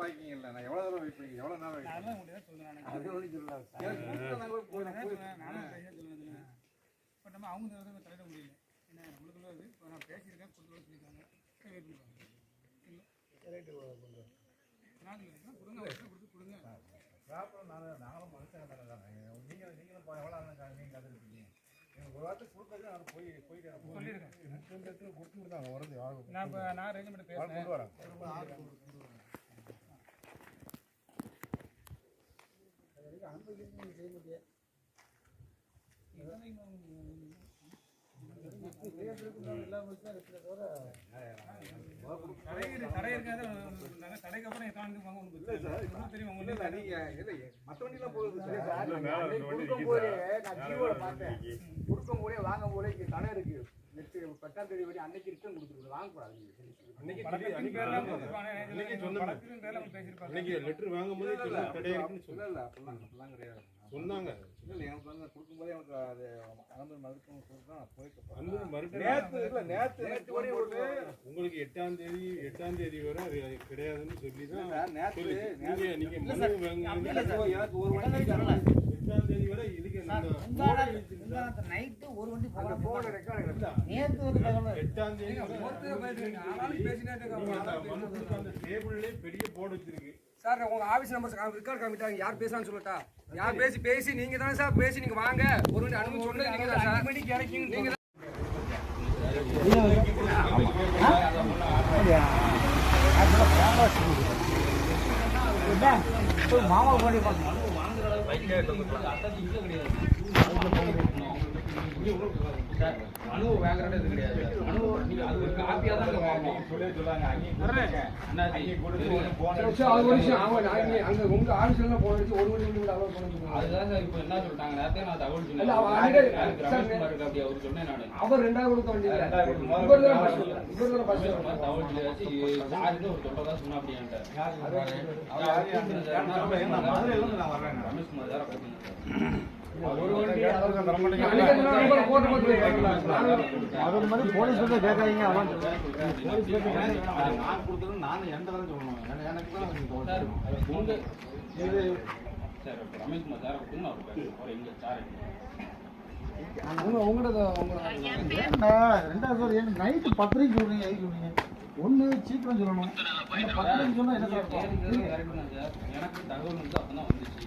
பாய்க்கிங்க இல்லை. நான் எவ்வளோ தூரம் பண்ணி எவ்வளோ நேரம் நான். அது ஒன்றும் சொல்லலாம் பட் நம்ம அவங்க தவிர தலையிட முடியல ஏன்னா நம்மளுக்குள்ள இது இப்போ நான் பேசியிருக்கேன் கொடுத்து சொல்லியிருக்காங்க. வெயிட் பண்ணுவாங்க கொடுத்து நாங்களும் தானே நீங்கள் நீங்களும் எவ்வளோ நேரம் நீங்கள் கற்றுருக்கீங்க எனக்கு ஒரு வாரத்துக்கு கொடுத்தது நான் போய் போயிட்டு சொல்லியிருக்கேன் கொடுத்துட்டு தான் வருது நான் இப்போ நான் ரேஞ்சு பேசுகிறேன் கொண்டு வரேன் கடை இருக்கு- கடை இருக்காது நாங்கள் கடைக்கு அப்புறம் எத்தனை மணிக்கு வாங்க உங்களுக்கு தெரியும் தெரியும் இல்லை உங்களுக்கு இல்லை நீங்கள் இல்லை மற்ற வண்டிலாம் போகுது சார் கொடுக்கும்போதே நான் ஜீவோல பார்த்தேன் கொடுக்கும்போதே வாங்கும் போதே இங்க கடை இருக்கு நெக்ஸ்ட் பத்தாம் தேதி வரை அன்னைக்கு ரிட்டர்ன் கொடுத்துருக்கோம் வாங்கக்கூடாது அன்னைக்கு. அன்னைக்கு லெட்டர் வாங்கும்போது இல்லை இல்லை அப்படிலாம் அப்படிலாம் கிடையாது. சொன்னாங்க. இல்லை எனக்கு வந்து கொடுக்கும்போதே எனக்கு அது அனுமதி மறுக்கணும்னு சொல்லிட்டு தான் நான் போயிட்டு போகிறேன் மறுபடியும் நேற்று இல்லை நேற்று நேற்று வரையும் ஒரு உங்களுக்கு எட்டாம் தேதி எட்டாம் தேதி வரை அது கிடையாதுன்னு சொல்லி. தான் நேற்று நீங்க நீங்க எனக்கு சார். எனக்கு ஒரு தேதி வரை இதுக்கு நைட்டு ஒரு வண்டி நேற்று ஒரு எட்டாம் தேதி அந்த டேபிள்லயே பெரிய போர்டு வச்சிருக்கு சார் உங்க ஆபீஸ் நம்பர் ரெக்கார்ட் காமிட்டாங்க யார் பேசுறான்னு சொல்லட்டா யார் பேசி பேசி நீங்க தானே சார் பேசி நீங்க வாங்க ஒரு மணி அனுமதி சொன்னது நீங்க தான் சார் மணிக்கு இறக்கி நீங்க மாமா பார்க்கணும் வாங்குறது இது கிடையாது அனுபவம் அது ஒரு காப்பியா தான் அது ஒரு விஷயம் ஆமா நான் அங்க உங்க ஆபீஸ்ல போன ஒரு அதுதான் சார் இப்போ என்ன சொல்லிட்டாங்க நான் தகவல் சொன்னேன் அப்படி அவர் சொன்னேன் அவர் ரெண்டாவது கொடுக்க வேண்டியது இவர் தான் first இவர் தான் தகவல் சொல்லியாச்சு சாருக்கு ஒரு தொண்டை தான் சொன்னா அப்படின்ட்டு அது மாதிரி போலீஸ் வந்து கேட்காதீங்க நான் கொடுத்தது நான் என்கிட்ட தான் சொல்லணும் எனக்கு- எனக்கு தான் சார் சார் கொடுங்க அவர் அவர் சார் ரெண்டாவது சார் நைட்டு பத்தரைக்கு சொல்றீங்க சொல்றீங்க ஒண்ணு சீக்கிரம் சொல்லணும் இந்த சொன்னா என்ன சார் எனக்கு தகவல் வந்து அப்பதான் வந்துச்சு.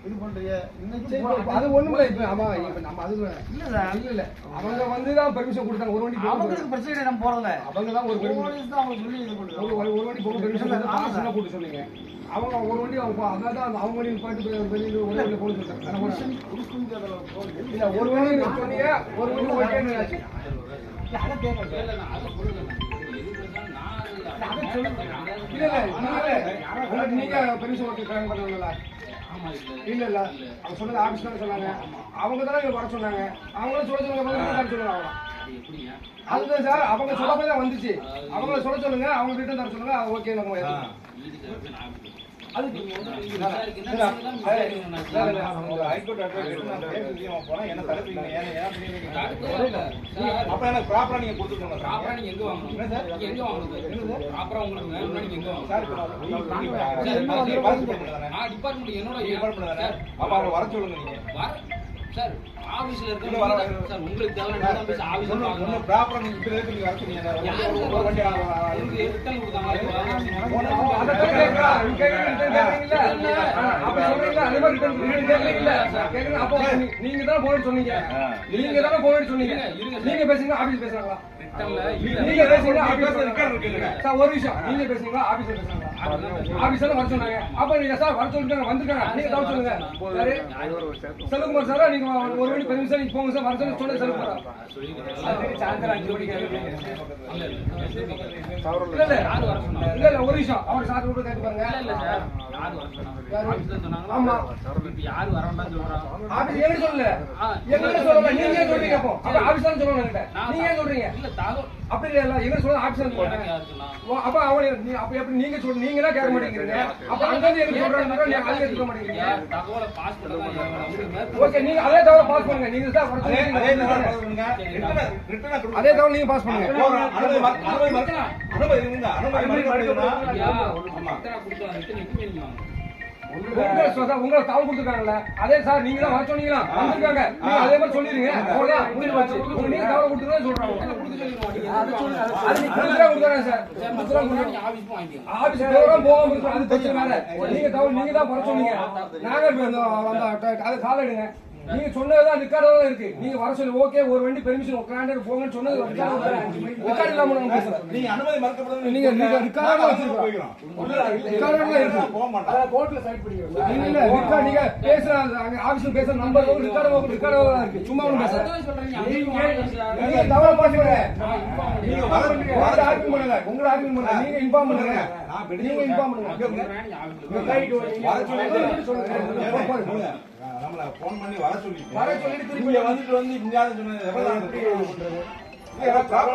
இது பண்றீங்க அது ஒண்ணும் இல்ல இப்ப ஆமா இப்ப நம்ம அது இல்ல இல்ல இல்ல. அவங்க வந்து தான் பெர்மிஷன் கொடுத்தாங்க. ஒரு வண்டி அவங்களுக்கு பிரச்சனை நம்ம போறதில்ல. அவங்க தான் ஒரு போலீஸ் தான் அவங்க சொல்லி இது ஒரு பண்ணுறாங்க ஒரு ஒரு வண்டி போக பெர்மிஷன் சொன்னீங்க. அவங்க ஒரு வண்டி அவங்க அதான் அவங்க வண்டி பாட்டு வெளியில ஒரு வண்டியில போட. இல்ல ஒரு வண்டி சொன்னீங்க ஒரு வண்டி ஓகேன்னு ஆச்சு? அதை கேட்கல. இல்ல நான் அதை சொல்லுங்க. இல்ல இல்ல நீங்க பெர்மிஷன் கிளைம் பண்ணல ஆமா இல்ல இல்ல. அவங்க சொன்னது ஆபீஸ் தானே சொன்னாங்க. அவங்க தானே வர சொன்னாங்க. அவங்களும் சொல்ல சொல்லுங்க வந்து அதுதான் சார் அவங்க சொல்ல தான் வந்துச்சு. அவங்கள சொல்ல சொல்லுங்க அவங்க ரிட்டர்ன் தர சொல்லுங்க அது ஓகே நம்ம அப்ப எனக்கு ப்ராப்பரா நீங்க கொடுத்துக்கோங்க ப்ராப்பரா நீங்க எங்க வாங்கணும் என்ன சார்? எங்க வாங்கணும் ப்ராப்பரா உங்களுக்கு வேணும்னா நீங்க எங்க சார், வாங்கணும் சார், நான் டிபார்ட்மெண்ட் என்னோட அப்ப அவரை வர சொல்லுங்க நீங்க. சார் ஆபீஸ்ல இருக்க சார் உங்களுக்கு தேவையான தான் ஒண்ணு- நீங்க இப்படி இருக்கு, ஒரு- வண்டி உங்களுக்கு ரிட்டர்ன் கொடுத்தாங்க அது தான்? அப்ப சொல்றீங்களா? அதே மாதிரி. அப்போ நீங்க தானே போகணும்னு சொன்னீங்க. நீங்க தானே போகணும்னு சொன்னீங்க. நீங்க பேசுங்க ஆபீஸ் பேசுறாங்களா? நீங்க பேசுங்க ஆபீஸ். சார் ஒரு விஷயம் நீங்க பேசுறீங்களா? ஆபீஸ்ல பேசுறாங்களா? ஆபீஸ்ல வர சொன்னாங்க. அப்ப நீங்க சார் வர சொல்லிட்டாங்க வந்துட்டாங்க நீங்க தவிர சொல்லுங்க? செல்வகுமார் சாரா நீங்க ஒரு மணி பெர்மிஷன் நீங்க போங்க சார் வர சொல்லி சாயந்தரம் அஞ்சு மணிக்கு இல்ல இல்ல. ஒரு விஷயம் அவர் சார் கூட கேட்டு பாருங்க. யாரு வர சொன்னாங்க ஆபீஸ்ல சொன்னாங்களா? ஆமா. இப்ப யாரு வர வேண்டாம்னு சொல்றாங்க சொல்லல? எங்க சொல்லல? நீங்க ஏன் சொல்றீங்க. அப்போ? அப்ப சொல்லணும் என்கிட்ட. நீங்க ஏன் சொல்றீங்க? இல்ல தகவல். அப்படி இல்ல எங்க யாரு சொன்னா? ஓ, அப்ப அவன் நீ அப்ப எப்படி நீங்க சொல்ற நீங்க தான் கேட்க மாட்டேங்கிறீங்க. அப்ப அங்க இருந்து சொல்றாங்க? நீங்க அதை எடுக்க மாட்டேங்கிறீங்க? யார் தகவலை பாஸ் பண்ணதான் ஓகே நீங்க அதே தவிர பாஸ் பண்ணுங்க. நீங்க தான் அதே சொல்றீங்க. தகவல். அதே நீங்க பாஸ் பண்ணுங்க. அனுமதி உங்களை தகவல் கொடுத்துருக்காங்கல்ல. அதே சார் நீங்க தான் வர சொன்னீங்களா? வந்திருக்காங்க. அதே மாதிரி சொல்லிருங்க போச்சு. உங்க நீங்க தகவல் கொடுத்துருங்க சொல்றாங்க அது நீங்க கொடுத்துறா கொடுத்துறேன் சார். ஆபீஸ் போகாம அது பிரச்சனை வேற. நீங்க நீங்க தான் வர சொன்னீங்க. நாங்க அந்த அது கால எடுங்க. நீங்க சொன்னதுதான் ரெக்கார்டு இருக்கு. நீங்க வர சொல்லி ஓகே ஒரு வண்டி பெர்மிஷன் கிராண்டர் போங்கன்னு சொன்னது ரெக்கார்டு இல்லாம நம்ம பேசுறோம் நீங்க அனுமதி மறுக்கப்படுதுன்னு நீங்க நீங்க ரெக்கார்டு வச்சிருக்கோம். ரெக்கார்டு இருக்கு போக மாட்டாங்க. கோர்ட்ல சைட் பண்ணிக்கிறோம் இல்ல இல்ல ரெக்கார்ட் நீங்க பேசுற அங்க ஆபீஸ்ல பேசுற நம்பர் ரெக்கார்டு ரெக்கார்டு தான் இருக்கு. சும்மா ஒண்ணு பேசுறேன் நீங்க தவறா பாத்துக்கங்க நீங்க வர உங்களை ஆர்கியூ பண்ணுங்க உங்களை ஆர்கியூ பண்ணுங்க நீங்க இன்ஃபார்ம் பண்ணுங்க. நீங்க இன்ஃபார்ம் பண்ணுங்க. வர போ. நம்மள போன் பண்ணி வர சொல்லிட்டு வர சொல்லிட்டு திருப்பி இங்க வந்துட்டு வந்து இங்க சொன்னது எவ்வளவு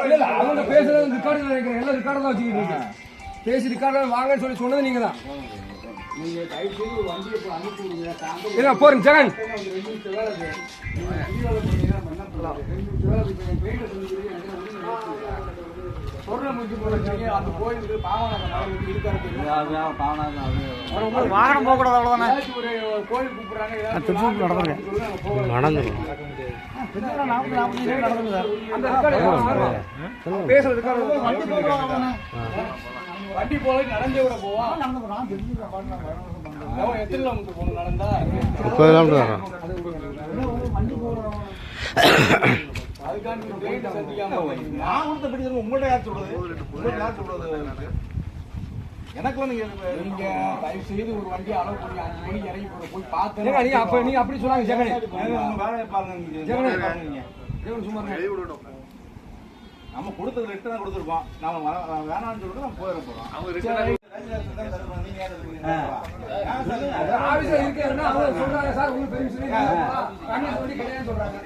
இல்ல இல்ல அவங்க பேசுறது ரெக்கார்டு நினைக்கிறேன் எல்லாம் ரெக்கார்டு தான் வச்சுக்கிட்டு இருக்கேன். பேசி ரெக்கார்டு வாங்கன்னு சொல்லி சொன்னது நீங்க தான். போறேன் ஜெகன். ஒரு வாகனம் போக கூடாது அவ்வளவுதானே கூப்பிடுறாங்க ஏதாச்சும் நடந்துரும் வண்டி போக கூடாது வண்டி போல நடந்தே விட போவோம். நடந்து போறான் எத்தனை கிலோமீட்டர் போகணும் நடந்தா? வண்டி போகிறோம் நான் கொடுத்த படி உங்கள்ட்ட யார் சொல்றது? உங்கள்ட்ட யார் சொல்றது? எனக்குலாம் நீங்க நீங்க தயவு செய்து ஒரு வண்டியை அளவு பண்ணி அஞ்சு மணிக்கு இறங்கி போற போய் பார்த்தேன் ஏங்க நீங்க அப்ப நீங்க அப்படி சொன்னாங்க ஜெகன். வேலையை பாருங்க நீங்க. ஜெகனே. பாருங்க. ஜெகன் சும்மா. நம்ம கொடுத்தது ரிட்டர்ன் தான் கொடுத்துருக்கோம். நாம வேணாம்னு சொல்லிட்டு நம்ம போயிட போறோம். ஆபீஸ்ல இருக்கேன்னா அவங்க சொல்றாங்க சார் உங்களுக்கு பெர்மிஷன் கண்ணு சொல்லி கிடையாது சொல்றாங்க.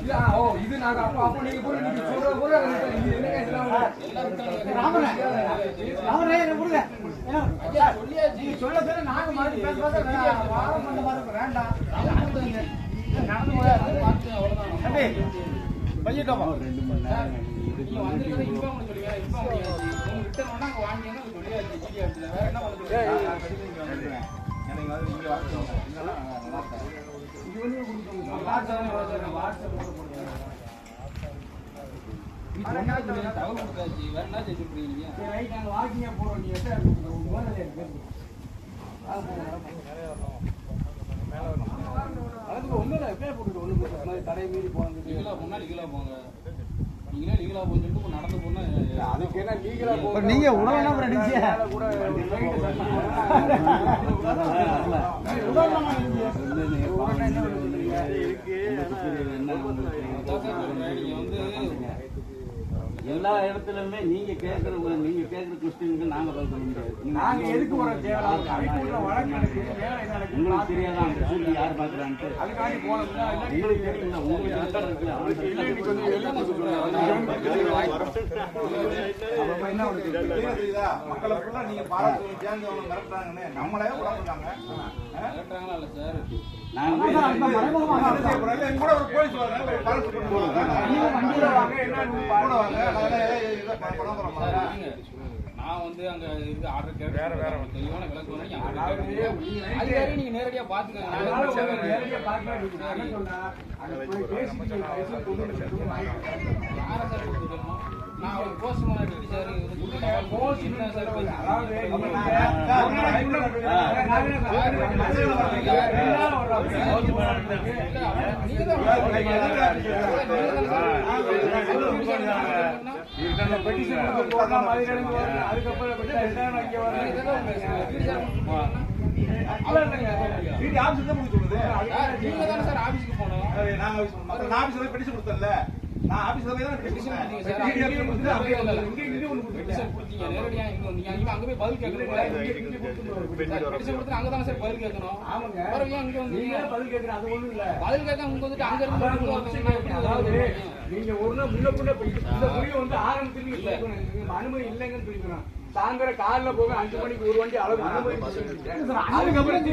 இல்ல ஓ இது நாங்க அப்போ அப்போ நீங்க போய் நீங்க சொல்ற போல இது என்னங்க இதெல்லாம் அவரே என்ன கொடுங்க நீங்க சொல்ல சொல்ல நாங்க மாதிரி பேச பேச வாரம் பண்ண மாதிரி இருக்கு. வேண்டாம். நடந்து போய் பண்ண சொல்லுங்க இன்ஃபார்ம் பண்ணியாச்சு உங்க ஒண்ணு எப்பயே ஒண்ணு தடை மீறி போனது லீகலா போனா போங்க நீங்களே லீகலா போன்னு சொல்லிட்டு நடந்து போனா அதுக்கு என்ன லீகலா போக நீங்க அடிச்சியா மேல கூட பெயிண்ட் நீங்க வந்து எல்லா இடத்துலயுமே நீங்க கேட்கற நீங்க கேட்கற கொஸ்டினுக்கு நாங்க பதில் சொல்ல முடியாது நாங்க எதுக்கு வர தேவை ஹைகோர்ட்ல வழக்கு நடக்குது உங்களுக்கு தெரியாதா அந்த சூழ்நிலை யார் பாக்குறான்ட்டு அதுக்காண்டி போனோம்னா உங்களுக்கு தெரியுங்களா உங்களுக்கு? மக்களை ஆ நீங்க பாராட்டு சேர்ந்து அவங்க மிரட்டுறாங்கன்னு நம்மளே உடம்புறாங்க இல்ல சார் கூட ஒரு போலீஸ் வாங்க என்ன கூட வாங்க அதெல்லாம் இதை பணம் போறாங்க நான் வந்து அங்க இருக்க ஆர்டர் கேட்டு வேற வேற தெளிவான வேணும், நீங்க order கேட்டுக்கோங்க. அது வரையும் நீங்க நேரடியா பாத்துக்கோங்க நான் வந்து நேரடியா சொன்னா, அங்க போய் பேசி வந்து. யாரை சார்? நான் ஒரு போஸ்ட் மேன் சார் வந்து போஸ்ட் என்ன சார்? அதாவது. நீங்க தான் ஆபீஸ் தான் கொடுத்தது. நீங்க தானே சார் ஆபீஸ்க்கு போனோம் நாங்க ஆபீஸ் நான் ஆபீஸ்ல பெட்டிஷன் கொடுத்தேன்ல. நான் ஆபீஸ்ல போய் தான். கொடுத்தீங்க சார். பெட்டிஷன். இங்க இங்க கொடுத்தீங்க. நேரடியா இங்க வந்தீங்க. இவன் அங்க போய் பதில் கேட்கணும் போல. petition கொடுத்து அங்க தானே சார் பதில் கேட்கணும். ஆமாங்க. அப்புறம் ஏன் இங்க நீங்க? பதில் அது இல்ல பதில் கேட்க இங்க வந்துட்டு அங்க இருந்து அதாவது? நீங்க ஒரு நாள் முன்ன இந்த வந்து ஆரம்பத்துல நீங்க. நீங்க அனுமதி இல்லைங்கன்னு சொல்லிக்கணும் சாயந்தரம் காலைல போக அஞ்சு மணிக்கு ஒரு வண்டி அளவு அதுக்கப்புறம்